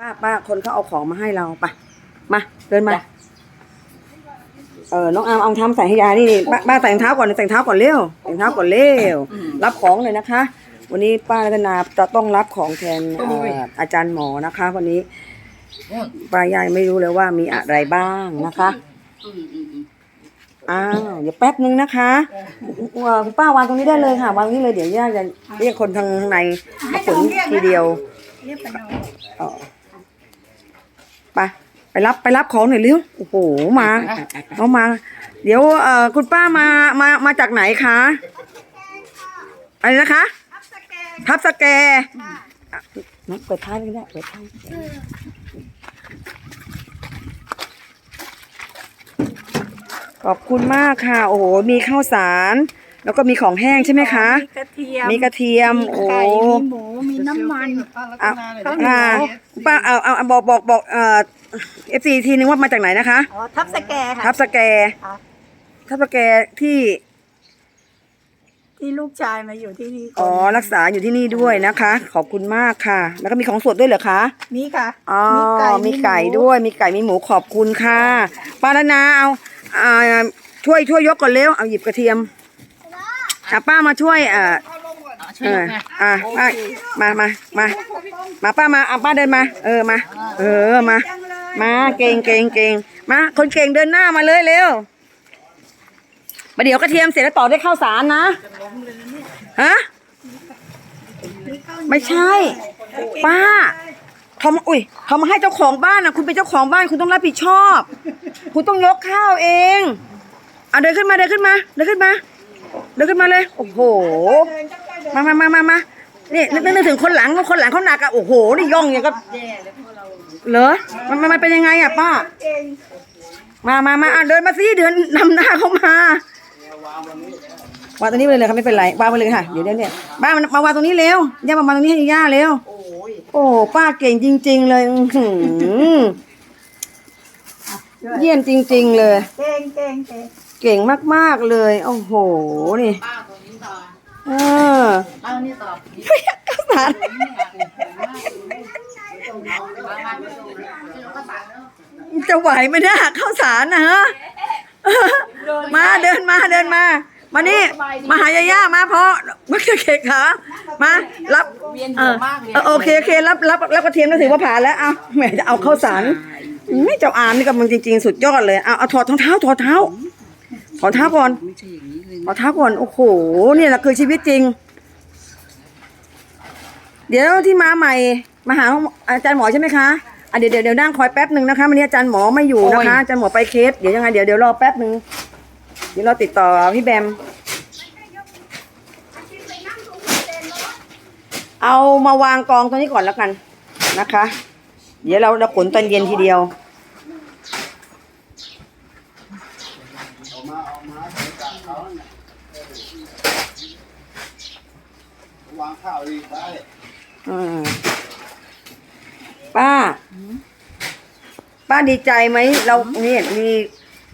ป้าป้าคนเขาเอาของมาให้เราไปมาเดินมาจ้ะเออน้องอามเอาทำใส่ให้ยายนี่นี่ป้าป้าใส่รองเท้าก่อนใส่รองเท้าก่อนเร็วใส่รองเท้าก่อนเร็วรับของเลยนะคะ วันนี้ป้ารัตนาจะต้องรับของแทนเอ่ออาจารย์หมอนะคะ วันนี้ป้ายายไม่รู้เลยว่ามีอะไรบ้างนะคะอืมอืมอืมอ้าวเดี๋ยวแป๊บนึงนะคะเอ่อคุณป้าวางตรงนี้ได้เลยค่ะวางตรงนี้เลยเดี๋ยวย่าจะเรียกคนทางในมาขนทีเดียวเออไป ไปรับไปรับของหน่อยเร็วโอ้โหมาเอามา เดี๋ยวเอ่อคุณป้ามามามาจากไหนคะอะไรนะคะ ทับสแกอะน้องเปิดท้ายเลยก็ได้เปิดท้ายขอบคุณมากค่ะ โอ้โห มีข้าวสาร แล้วก็มีของแห้งใช่ไหมคะ มีกระเทียม มีกระเทียม โอ้ ไก่มีหมูมีน้ำมันเอาข้าวเหนีอ่ายว ป้าเอาเอาเอาบอกบอกบอกเอ่อฟซีทีนึงว่ามาจากไหนนะคะ อ๋อทับสแกทัค่ะบสแกค่ะทับสแกที่ที่ลูกชายมาอยู่ที่นี่อ๋อรักษาอยู่ที่นี่ด้วยนะคะ ขอบคุณมากค่ะ แล้วก็มีของสดด้วยเหรอคะ มีค่ะอ๋อ มีไก่หมูด้วย มีไก่ มีหมู ขอบคุณค่ะ ป้าธนาเอาอ่าช่วยช่วยยกก่อนเร็ว เอาหยิบกระเทียม อะป้ามาช่วยเอ่าช่วยเออไงอะมามามามามาป้ามาเอาป้าเดินมา เออมา เออมา มาเก่งเก่งเก่งมาคนเก่งเดินหน้ามาเลยเร็วมาเดี๋ยวกระเทียมเสร็จแล้วต่อได้วยข้าวสารนะฮะไม่ใช่ ป้าเขามาอุ้ยเขามาให้เจ้าของบ้านนะคุณเป็นเจ้าของบ้านคุณต้องรับผิดชอบ คุณต้องยกข้าวเองเอาเดินขึ้นมาเดินขึ้นมาเดินขึ้นมา เดินขึ้นมาเลย โอ้โห มามามามามานี่นึกนึกนึกถึงคนหลังคนหลังเขาหนักอะโอ้โห นี่ย่องอย่างก็เหรอมันมันมันเป็นยังไงอะป้า มามามาเดินมาสิเดินนำหน้าเขามาวางตรงนี้ไปเลยค่ะไม่เป็นไรวางไปเลยค่ะเดี๋ยวเดี๋ยวเนี่ยป้ามามาวางตรงนี้เร็วย่ามาวางตรงนี้ให้ย่าเร็วโอ้ป้าเก่งจริง ๆ เลยเยี่ยมจริง ๆ เลยเก่งเก่งเก่ง เก่งมากๆเลย โอ้โห นี่ ป้าตรงนี้ต่อเออป้านี่ต่อข้าวสารมามาช่วยก็สั่งเนาะจะไหวไหมเนี่ยข้าวสารนะฮะ มาเดินมาเดินมา มานี่ มาหายาย่ามาเพราะมาเกะขามารับเวียนเอหัวอมากเลยเออโอเคโอเครับรับรับกระเทียมแล้วถือว่าผ่านแล้วเอาแหมจะเอาข้าวสารไม่เจ้าอามนี่กำลังจริงๆ สุดยอดเลยเอาเอาถอดรองเท้าถอดเท้า ถอดเท้าก่อนไม่ใช่อย่างนี้เลยถอดเท้าก่อน โอ้โห เนี่ยแหละคือชีวิตจริง เดี๋ยวที่มาใหม่ มาหาอาจารย์หมอใช่ไหมคะอะเดี๋ยวเดี๋ยวเดี๋ยวนั่งคอยแป๊บหนึ่งนะคะวันนี้อาจารย์หมอไม่อยู่นะคะ อาจารย์หมอไปเคส เดี๋ยวยังไงเดี๋ยวเดี๋ยวรอแป๊บหนึ่งเดี๋ยวเราติดต่อพี่แบม เอามาวางกองตรงนี้ก่อนแล้วกันนะคะ เดี๋ยวเราเราขนตอนเย็นทีเดียว วาง ข้าวดีได้อืมป้า ป้าดีใจไหม เรานี่มี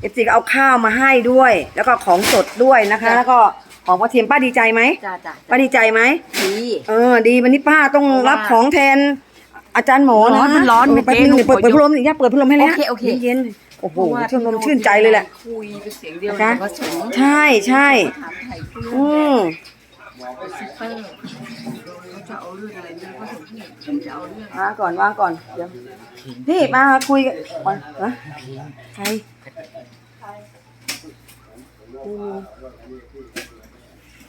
เอฟซีเอาข้าวมาให้ด้วย แล้วก็ของสดด้วยนะคะ แล้วก็ของกระเทียมป้าดีใจไหมจ้าจ้าป้าดีใจไหมดีเออ ดีวันนี้ป้าต้องรับของแทน อาจารย์หมอนะร้อนมันร้อนเแป๊บนึงมันเดี๋ยวเจ๊เปิดเปิดพัดลมหน่อยย่าเปิดพัดลมให้แล้วโอเคโอเคเย็นๆโอ้โหชื่นลมชื่นใจเลยแหละคุยเป็นเสียงเดียวนะคะแต่ว่าสูงใช่ใช่ถามไทย เพื่อนซิปเปอร์เขาจะเอาเรื่องอะไรไม่รู้ก็ถึงที่จะเอาเรื่องวาก่อนวางก่อนเดี๋ยวนี่มาคุยกันก่อนฮะใคร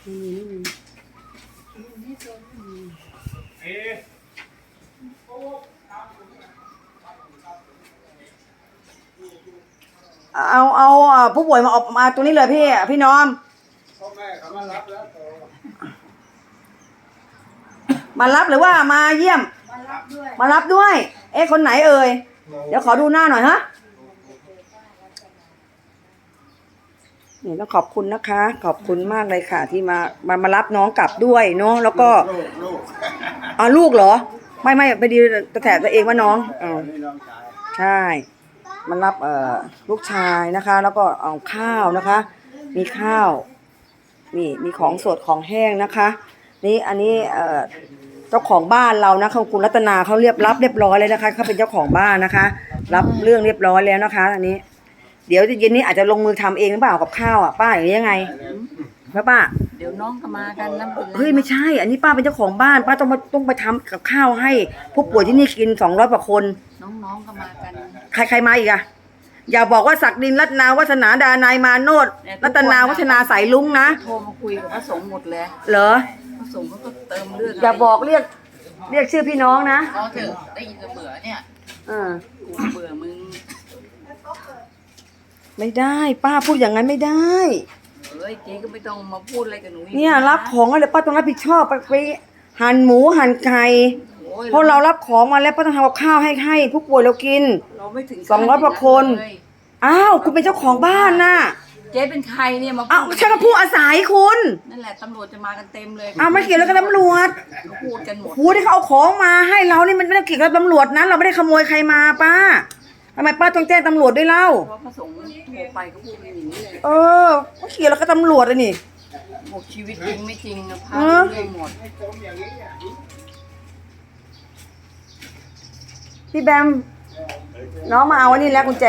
ไม่มีไม่มีไม่มีเอาเอาอ่าผู้ป่วยมาออกมาตรงนี้เลยพี่พี่น้อมพ่อแม่เขามารับแล้วโต มารับหรือว่ามาเยี่ยม มารับด้วย มารับด้วย เอ๊ะคนไหนเอ่ย เดี๋ยวขอดูหน้าหน่อยฮะนี่ต้องขอบคุณนะคะ ขอบคุณมากเลยค่ะ ที่มามามารับน้องกลับด้วยเนาะแล้วก็ลูกลูกอ๋อลูกเหรอ ไม่ไม่พอดีจะแถตัวเองว่าน้องอ๋อนี่น้องชายใช่มารับเอ่อลูกชายนะคะ แล้วก็เอาข้าวนะคะ มีข้าวนี่มีของสดของแห้งนะคะ นี่อันนี้เอ่อเจ้าของบ้านเรานะเขาคุณรัตนาเขาเรียบรับเรียบร้อยเลยนะคะเขาเป็นเจ้าของบ้านนะคะ รับเรื่องเรียบร้อยแล้วนะคะอันนี้ เดี๋ยวเย็นนี้อาจจะลงมือทำเองหรือเปล่ากับข้าวอะป้าอย่างนี้ยังไงป้าป้าเดี๋ยวน้องก็มากันน้ำเป็นไรเฮ้ยไม่ใช่ อันนี้ป้าเป็นเจ้าของบ้าน ป้าต้องมาต้องไปทำกับข้าวให้ผู้ป่วยที่นี่กินสองร้อยกว่าคน น้องๆก็มากัน ใครใครมาอีกอะอย่าบอกว่าศักดินรัตนาวัฒนาดานายมาโนดรัตนาวัฒนาสายลุงนะโทรมาคุยกับพระสงฆ์หมดเลยเหรอพระ สงฆ์เขาก็เติมเลือดอย่าบอกเรียกเรียกชื่อพี่น้องนะน้องเถอะได้ยินจะเบื่อเนี่ยเออกูเบื่อมึงไม่ได้ ป้าพูดอย่างนั้นไม่ได้ เอ้ยเจ๊ก็ไม่ต้องมาพูดอะไรกับหนูอีกเนี่ยรับของอะไรป้าต้องรับผิดชอบไปไปหั่นหมูหั่นไก่โอ้ยเพราะเรารับของมาแล้วป้าต้องทำกับข้าวให้ให้ผู้ป่วยเรากิน เราไม่ถึงสองร้อยกว่าคน เลย อ้าว คุณเป็นเจ้าของบ้านน่ะ เจ๊เป็นใครเนี่ยมาอ้าวพูดฉันก็ผู้อาศัยคุณนั่นแหละตำรวจจะมากันเต็มเลยอ้าวไม่เกี่ยวแล้วกับตำรวจเขาพูดกันหมดโหที่เขาเอาของมาให้เรานี่มันไม่ได้เกี่ยวกับตำรวจนะเราไม่ได้ขโมยใครมาป้าทำไมป้าต้องแจ้งตำรวจด้วยเล่าเพราะพระสงฆ์โทรไปก็พูดกันอย่างนี้เลยเออไม่เกี่ยวแล้วกับตำรวจอะนี่บอกชีวิตจริงไม่จริงนะพาเออเรื่องหมดพี่แบมน้องมาเอาอันนี้แล้วกุญแจ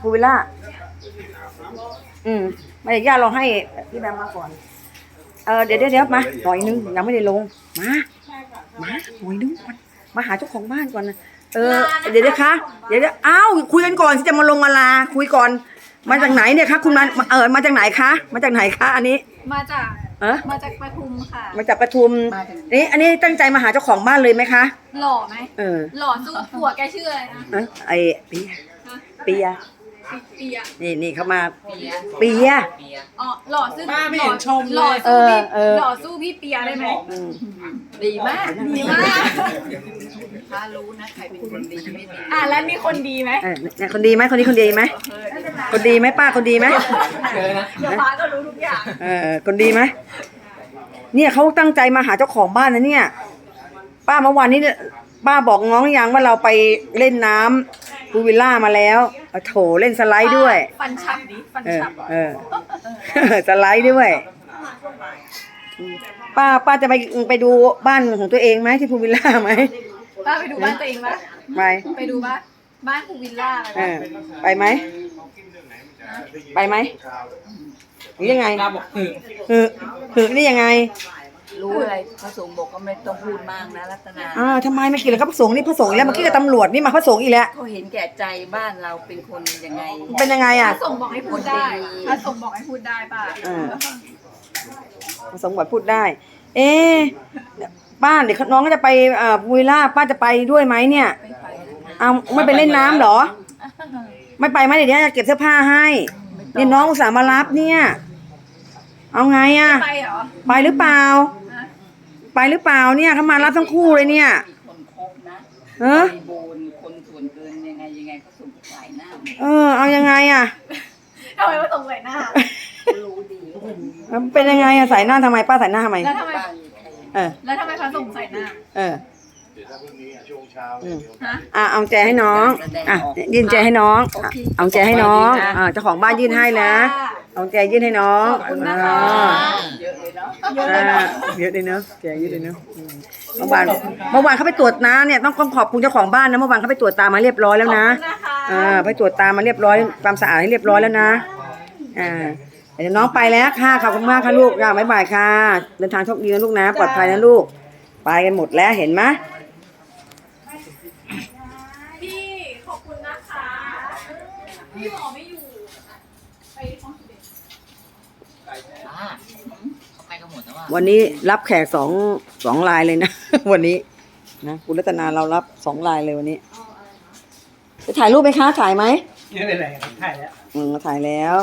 ภูวิลล่า อืมมาเดี๋ยวย่าลองให้พี่แบมมาก่อน เออเดี๋ยวเดี๋ยวเดี๋ยวมาหน่อยนึงยังไม่ได้ลง มา มาหน่อยนึงก่อนมาหาเจ้าของบ้านก่อนนะเออ เดี๋ยวนะคะเดี๋ยวเดี๋ยวอ้าวคุยกันก่อนที่จะมาลงมาลาคุยก่อน มาจากไหนเนี่ยคะคุณมาเออมาจากไหนคะ มาจากไหนคะ อันนี้ มาจากเอะมาจากปทุมค่ะ มาจากปทุมนี่อันนี้ตั้งใจมาหาเจ้าของบ้านเลยไหมคะ หล่อไหมเออหล่อสู้ผัวแกชื่ออะไรนะเอะไอเปียเปีย เปียนี่นี่เขามาเปียเปียเปียอ๋อหล่อสู้ป้าไม่เห็นชมเลย หล่อสู้พี่เออเออ หล่อสู้พี่เปียได้ไหมอืมดีมากดีมากถ้ารู้นะใครเป็นคนดีไม่ดีอะแล้วมีคนดีไหมเออเนี่ยคนดีไหมคนนี้คนดีไหมคนดีไหมป้าคนดีไหมเดี๋ยวฟ้าก็รู้ทุกอย่างเออคนดีไหมเนี่ยเขาตั้งใจมาหาเจ้าของบ้านนะเนี่ย ป้าเมื่อวานนี้เนี่ยป้าบอกน้องยังว่าเราไปเล่นน้ำ พูลวิลล่ามาแล้วโอ้โถเล่นสไลด์ด้วย ฟันฉับดิฟันเออฉับเออ สไลด์ด้วย ป้าป้าจะไปไปดูบ้านของตัวเองไหมที่พูลวิลล่าไหมป้าไปดูบ้านตัวเองปะไปไปดูบ้านบ้านคูวิลล่าอะไรเอปะอไปไหมไปไหมหรือยังไงป้าบอกถึง หือหือนี่ยังไง รู้อะไรพระสงฆ์บอกก็ไม่ต้องพูดมากนะรัตนาอ่าทำไมไม่เกี่ยวกับพระสงฆ์นี่พระสงฆ์อีกแล้วเมื่อกี้กับตำรวจนี่มาพระสงฆ์อีกแล้ว เขาเห็นแก่ใจบ้านเราเป็นคนยังไงเป็นยังไงพอะระสงฆ์บอกให้พูดได้พระสงฆ์บอกให้พูดได้ป่ะเออ พระสงฆ์บอกพูดได้ เอ๊ะบ้านเดี๋ยวน้องก็จะไปเอ่อบุรีล่าป้าจะไปด้วยไหมเนี่ยไม่ไปนะคะเอาไม่ไปเล่นน้ำเหรอ ไม่ไปไหมเดี๋ยวจะเก็บเสื้อผ้าให้นี่น้องอุตส่าห์มารับเนี่ย เอาไงอะ ไปเหรอ ไปหรือเปล่าฮะ ไปหรือเปล่าเนี่ยเขามารับทั้งคู่เลยเนี่ยมีคนคบนะเออไอโบนคนส่วนเกินยังไงยังไงก็ส่งสายหน้าหมดเออ เอายังไงอะทำไมพระสงฆ์ใส่หน้า รู้ดีเป็นยังไงอะใส่หน้าทำไมป้าใส่หน้าทำไม แล้วทำไม บ้านมีใคร เออ แล้วทำไมพระสงฆ์ใส่หน้า เออเดี๋ยว ถ้าพรุ่งนี้อะช่วงเช้าอืมฮะอะเอาแจให้น้องอะยื่นแจให้น้องอะเอาแจให้น้องอ่าเจ้าของบ้านยื่นให้นะเอาแจยื่นให้น้องขอบคุณนะคะอ่าเยอะเลยเนาะเยอะเลยเนอะอ่าเยอะเลยเนอะแจเยอะเลยเนอะอืมเมื่อวานเมื่อวานเขาไปตรวจน้ำเนี่ยต้องขอบคุณเจ้าของบ้านนะเมื่อวานเขาไปตรวจตามาเรียบร้อยแล้วนะขอบคุณนะคะอ่าไปตรวจตามาเรียบร้อยความสะอาดให้เรียบร้อยแล้วนะอ่าเดี๋ยวน้องไปแล้วค่ะขอบคุณมากค่ะลูกค่ะบ๊ายบายค่ะเดินทางโชคดีนะลูกนะปลอดภัยนะลูก ไปกันหมดแล้วเห็นไหมพี่ขอบคุณนะคะ พี่หมอไม่อยู่ ไปห้องสิบเอ็ด อ่าเขาไปกันหมดแล้ วว่าวันนี้รับแขกสองสองลายเลยนะ วันนี้นะคุณรัตนาเรารับสองลายเลยวันนี้จะถ่ายรูปไหมคะถ่ายไหมเยอะเลยแหละถ่ายแล้ว อืมถ่ายแล้ว